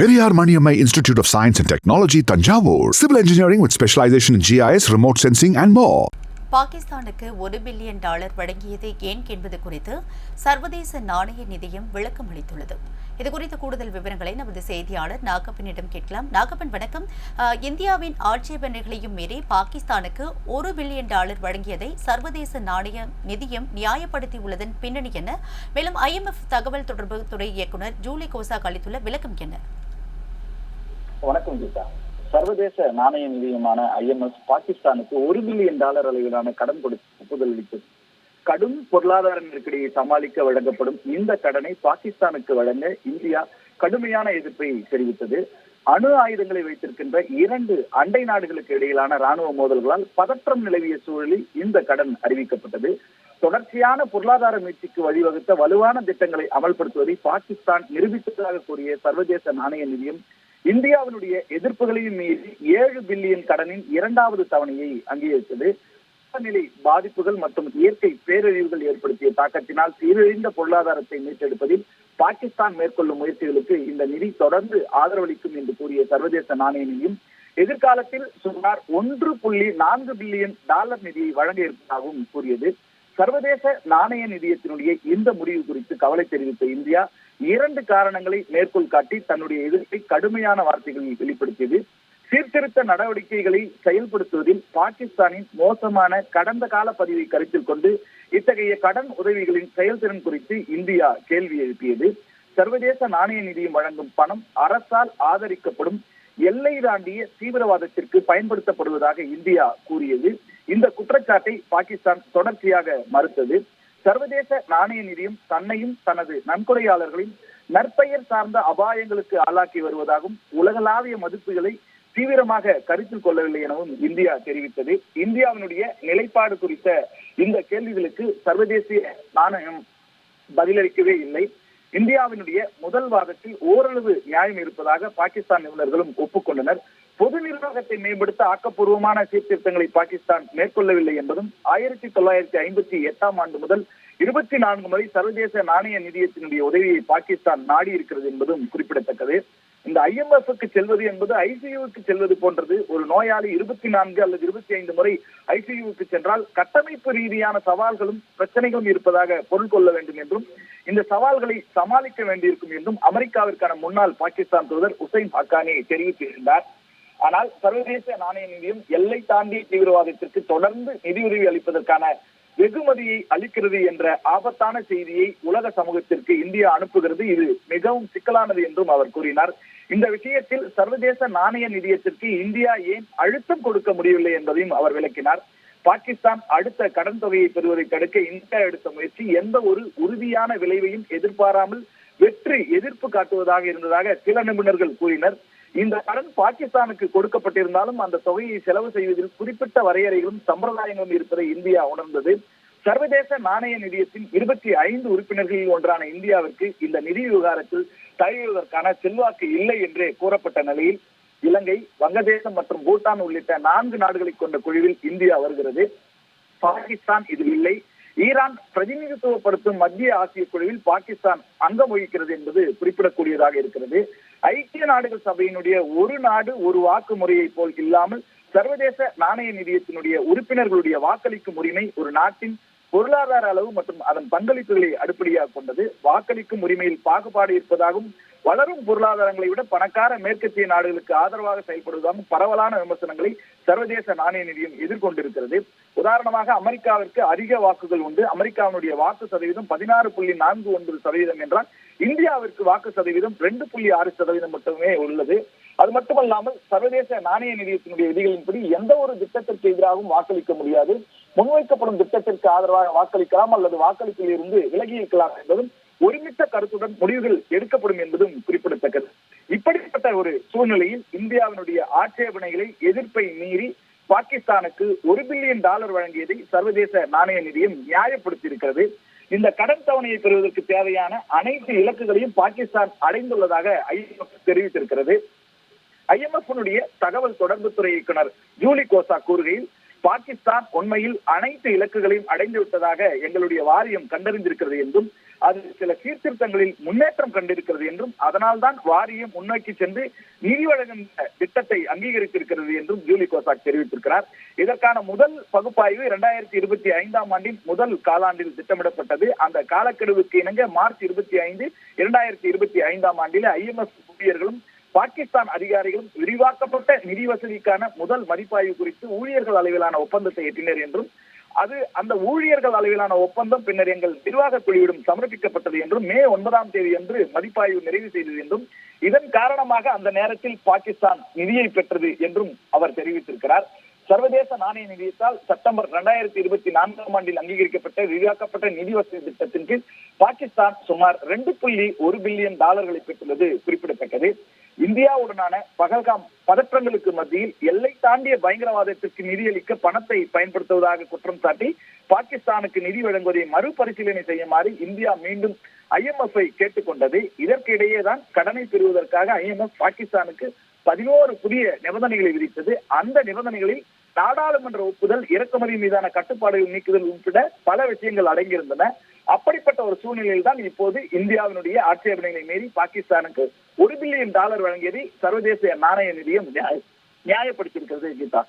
Periyar Maniammai institute of science and technology Thanjavur civil engineering with specialisation GIS remote sensing and மோ பாகிஸ்தானுக்கு ஒரு billion dollar வழங்கியது ஏன் என்பது குறித்து சர்வதேச நாணய நிதியம் விளக்கம் அளித்துள்ளது. இது குறித்த கூடுதல் விவரங்களை நமது செய்தியாளர் நாகப்பனிடம் கேட்கலாம். நாகப்பன் வணக்கம். இந்தியாவின் ஆட்சேபனைகளையும் மீறி பாகிஸ்தானுக்கு ஒரு பில்லியன் டாலர் வழங்கியதை சர்வதேச நாணய நிதியம் நியாயப்படுத்தியுள்ளதன் பின்னணி என்ன? மேலும் ஐஎம்எஃப் தகவல் தொடர்பு துறை இயக்குநர் ஜூலி கோசாக் அளித்துள்ள விளக்கம் என்ன? வணக்கம் கீதா சர்வதேச நாணய நிதியமான ஐஎம்எஸ் பாகிஸ்தானுக்கு ஒரு பில்லியன் டாலர் அளவிலான கடன் கொடுத்து ஒப்புதல் அளித்தது. கடும் பொருளாதார நெருக்கடியை சமாளிக்க வழங்கப்படும் இந்த கடனை பாகிஸ்தானுக்கு வழங்க இந்தியா கடுமையான எதிர்ப்பை தெரிவித்தது. அணு ஆயுதங்களை வைத்திருக்கின்ற இரண்டு அண்டை நாடுகளுக்கு இடையிலான ராணுவ மோதல்களால் பதற்றம் நிலவிய சூழலில் இந்த கடன் அறிவிக்கப்பட்டது. தொடர்ச்சியான பொருளாதார மீட்சிக்கு வழிவகுத்த வலுவான திட்டங்களை அமல்படுத்துவதை பாகிஸ்தான் நிரூபித்ததாக கூறிய சர்வதேச நாணய நிதியம் இந்தியாவினுடைய எதிர்ப்புகளையும் மீறி ஏழு பில்லியன் கடனின் இரண்டாவது தவணையை அங்கீகரித்தது. நிலை பாதிப்புகள் மற்றும் இயற்கை பேரழிவுகள் ஏற்படுத்திய தாக்கத்தினால் சீரழிந்த பொருளாதாரத்தை மீட்டெடுப்பதில் பாகிஸ்தான் மேற்கொள்ளும் முயற்சிகளுக்கு இந்த நிதி தொடர்ந்து ஆதரவளிக்கும் என்று கூறிய சர்வதேச நாணய நிதியம் எதிர்காலத்தில் சுமார் ஒன்று புள்ளி நான்கு பில்லியன் டாலர் நிதியை வழங்க இருப்பதாகவும் கூறியது. சர்வதேச நாணய நிதியத்தினுடைய இந்த முடிவு குறித்து கவலை தெரிவித்த இந்தியா இரண்டு காரணங்களை மேற்கோள் காட்டி தன்னுடைய எதிர்ப்பை கடுமையான வார்த்தைகளில் வெளிப்படுத்தியது. சீர்திருத்த நடவடிக்கைகளை செயல்படுத்துவதில் பாகிஸ்தானின் மோசமான கடந்த கால பதிவை கருத்தில் கொண்டு இத்தகைய கடன் உதவிகளின் செயல்திறன் குறித்து இந்தியா கேள்வி எழுப்பியது. சர்வதேச நாணய நிதியம் வழங்கும் பணம் அரசால் ஆதரிக்கப்படும் எல்லை தாண்டிய தீவிரவாதத்திற்கு பயன்படுத்தப்படுவதாக இந்தியா கூறியது. இந்த குற்றச்சாட்டை பாகிஸ்தான் தொடர்ச்சியாக மறுத்தது. சர்வதேச நாணய நிதியம் தன்னையும் தனது நன்கொடையாளர்களையும் நற்பெயர் சார்ந்த அபாயங்களுக்கு ஆளாக்கி வருவதாகவும் உலகளாவிய மதிப்புகளை தீவிரமாக கருத்தில் கொள்ளவில்லை எனவும் இந்தியா தெரிவித்தது. இந்தியாவினுடைய நிலைப்பாடு குறித்த இந்த கேள்விகளுக்கு சர்வதேச நாணயம் பதிலளிக்கவே இல்லை. இந்தியாவினுடைய முதல் வாதத்தில் ஓரளவு நியாயம் இருப்பதாக பாகிஸ்தான் நிபுணர்களும் ஒப்புக்கொண்டனர். பொது நிர்வாகத்தை மேம்படுத்த ஆக்கப்பூர்வமான சீர்திருத்தங்களை பாகிஸ்தான் மேற்கொள்ளவில்லை என்பதும் ஆயிரத்தி தொள்ளாயிரத்தி ஐம்பத்தி எட்டாம் ஆண்டு முதல் இருபத்தி நான்கு முறை சர்வதேச நாணய நிதியத்தினுடைய உதவியை பாகிஸ்தான் நாடி இருக்கிறது என்பதும் குறிப்பிடத்தக்கது. இந்த ஐஎம்எஃப்க்கு செல்வது என்பது ஐசியூவுக்கு செல்வது போன்றது ஒரு நோயாளி இருபத்தி நான்கு அல்லது இருபத்தி ஐந்து முறை ஐசியூவுக்கு சென்றால் கட்டமைப்பு ரீதியான சவால்களும் பிரச்சனைகளும் இருப்பதாக பொருள் கொள்ள வேண்டும் என்றும் இந்த சவால்களை சமாளிக்க வேண்டியிருக்கும் என்றும் அமெரிக்காவிற்கான முன்னாள் பாகிஸ்தான் தூதர் உசைன் ஹக்கானி தெரிவித்திருந்தார். ஆனால் சர்வதேச நாணய நிதியம் எல்லை தாண்டிய தீவிரவாதத்திற்கு தொடர்ந்து நிதியுதவி அளிப்பதற்கான வெகுமதியை அளிக்கிறது என்ற ஆபத்தான செய்தியை உலக சமூகத்திற்கு இந்தியா அனுப்புகிறது. இது மிகவும் சிக்கலானது என்றும் அவர் கூறினார். இந்த விஷயத்தில் சர்வதேச நாணய நிதியத்திற்கு இந்தியா ஏன் அழுத்தம் கொடுக்க முடியவில்லை என்பதையும் அவர் விளக்கினார். பாகிஸ்தான் அடுத்த கடன் தொகையை பெறுவதை தடுக்க இந்தியா எடுத்த முயற்சி எந்த ஒரு உறுதியான விளைவையும் எதிர்பாராமல் வெற்றி எதிர்ப்பு காட்டுவதாக இருந்ததாக சில நிபுணர்கள் கூறினர். இந்த கடன் பாகிஸ்தானுக்கு கொடுக்கப்பட்டிருந்தாலும் அந்த தொகையை செலவு செய்வதில் குறிப்பிட்ட வரையறைகளும் சம்பிரதாயங்களும் இருப்பதை இந்தியா உணர்ந்தது. சர்வதேச நாணய நிதியத்தின் இருபத்தி ஐந்து உறுப்பினர்களில் ஒன்றான இந்தியாவிற்கு இந்த நிதி விவகாரத்தில் தலையிடுவதற்கான செல்வாக்கு இல்லை என்றே கூறப்பட்ட நிலையில் இலங்கை வங்கதேசம் மற்றும் பூட்டான் உள்ளிட்ட நான்கு நாடுகளை கொண்ட குழுவில் இந்தியா வருகிறது. பாகிஸ்தான் இதில் இல்லை. ஈரான் பிரதிநிதித்துவப்படுத்தும் மத்திய ஆசிய குழுவில் பாகிஸ்தான் அங்கம் வகிக்கிறது என்பது குறிப்பிடக்கூடியதாக இருக்கிறது. ஐக்கிய நாடுகள் சபையினுடைய ஒரு நாடு ஒரு வாக்கு முறையை போல் இல்லாமல் சர்வதேச நாணய நிதியத்தினுடைய உறுப்பினர்களுடைய வாக்களிக்கும் உரிமை ஒரு நாட்டின் பொருளாதார அளவு மற்றும் அதன் பங்களிப்புகளை அடிப்படையாக கொண்டது. வாக்களிக்கும் உரிமையில் பாகுபாடு இருப்பதாகவும் வளரும் பொருளாதாரங்களை விட பணக்கார மேற்கத்திய நாடுகளுக்கு ஆதரவாக செயல்படுவதாகவும் பரவலான விமர்சனங்களை சர்வதேச நாணய நிதியம் எதிர்கொண்டிருக்கிறது. உதாரணமாக அமெரிக்காவிற்கு அதிக வாக்குகள் உண்டு. அமெரிக்காவினுடைய வாக்கு சதவீதம் பதினாறு புள்ளி நான்கு ஒன்பது சதவீதம் என்றால் இந்தியாவிற்கு வாக்கு சதவீதம் ரெண்டு புள்ளி ஆறு சதவீதம் மட்டுமே உள்ளது. அது மட்டுமல்லாமல் சர்வதேச நாணய நிதியத்தினுடைய விதிகளின்படி எந்த ஒரு திட்டத்திற்கு எதிராகவும் வாக்களிக்க முடியாது. முன்வைக்கப்படும் திட்டத்திற்கு ஆதரவாக வாக்களிக்கலாம் அல்லது வாக்களிப்பில் இருந்து விலகி இருக்கலாம் என்பதும் ஒருமித்த கருத்துடன் முடிவுகள் எடுக்கப்படும் என்பதும் குறிப்பிடத்தக்கது. இப்படிப்பட்ட ஒரு சூழ்நிலையில் இந்தியாவினுடைய ஆட்சேபனைகளை எதிர்ப்பை மீறி பாகிஸ்தானுக்கு ஒரு பில்லியன் டாலர் வழங்கியதை சர்வதேச நாணய நிதியம் நியாயப்படுத்தியிருக்கிறது. இந்த கடன் தவணையை பெறுவதற்கு தேவையான அனைத்து இலக்குகளையும் பாகிஸ்தான் அடைந்துள்ளதாக ஐஎம்எஃப் தெரிவித்திருக்கிறது. ஐஎம்எஃப்னுடைய தகவல் தொடர்பு துறை இயக்குனர் ஜூலி கோசா கூறுகையில் பாகிஸ்தான் உண்மையில் அனைத்து இலக்குகளையும் அடைந்து விட்டதாக எங்களுடைய வாரியம் கண்டறிந்திருக்கிறது என்றும் அது சில சீர்திருத்தங்களில் முன்னேற்றம் கண்டிருக்கிறது என்றும் அதனால்தான் வாரியம் முன்னோக்கி சென்று நிதி வழங்குகின்ற திட்டத்தை அங்கீகரித்திருக்கிறது என்றும் ஜூலி கோசாக் தெரிவித்திருக்கிறார். இதற்கான முதல் பகுப்பாய்வு இரண்டாயிரத்தி இருபத்தி ஐந்தாம் ஆண்டின் முதல் காலாண்டில் திட்டமிடப்பட்டது. அந்த காலக்கெடுவுக்கு இணங்க மார்ச் இருபத்தி ஐந்து இரண்டாயிரத்தி இருபத்தி ஐந்தாம் ஆண்டில் ஐஎம்எஃப் ஊழியர்களும் பாகிஸ்தான் அதிகாரிகளும் விரிவாக்கப்பட்ட நிதி வசதிக்கான முதல் மதிப்பாய்வு குறித்து ஊழியர்கள் அளவிலான ஒப்பந்தத்தை எட்டினர் என்றும் அது அந்த ஊழியர்கள் அளவிலான ஒப்பந்தம் பின்னர் எங்கள் நிர்வாக குழுவிடம் சமர்ப்பிக்கப்பட்டது என்றும் மே ஒன்பதாம் தேதி என்று மதிப்பாய்வு நிறைவு செய்தது என்றும் இதன் காரணமாக அந்த நேரத்தில் பாகிஸ்தான் நிதியை பெற்றது என்றும் அவர் தெரிவித்திருக்கிறார். சர்வதேச நாணய நிதியத்தால் செப்டம்பர் இரண்டாயிரத்தி இருபத்தி நான்காம் ஆண்டில் அங்கீகரிக்கப்பட்ட விரிவாக்கப்பட்ட நிதி வசதி திட்டத்தின் கீழ் பாகிஸ்தான் சுமார் ரெண்டு புள்ளி ஒரு பில்லியன் டாலர்களை பெற்றுள்ளது குறிப்பிடத்தக்கது. இந்தியாவுடனான பகல்காம் பதற்றங்களுக்கு மத்தியில் எல்லை தாண்டிய பயங்கரவாதத்திற்கு நிதியளிக்க பணத்தை பயன்படுத்துவதாக குற்றம் சாட்டி பாகிஸ்தானுக்கு நிதி வழங்குவதை மறுபரிசீலனை செய்யுமாறு இந்தியா மீண்டும் ஐஎம்எஃப் ஐ கேட்டுக்கொண்டது. இதற்கிடையே தான் கடனை பெறுவதற்காக ஐஎம்எஃப் பாகிஸ்தானுக்கு பதினோரு புதிய நிபந்தனைகளை விதித்தது. அந்த நிபந்தனைகளில் நாடாளுமன்ற ஒப்புதல் இறக்குமதி மீதான கட்டுப்பாடுகள் நீக்குதல் உட்பட பல விஷயங்கள் அடங்கியிருந்தன. அப்படிப்பட்ட ஒரு சூழ்நிலையில் தான் இப்போது இந்தியாவினுடைய ஆட்சேபனைகளை மீறி பாகிஸ்தானுக்கு ஒரு பில்லியன் டாலர் வழங்கியதை சர்வதேச நாணய நிதியம் நியாய- நியாயப்படுத்தியிருக்கிறது கீதா.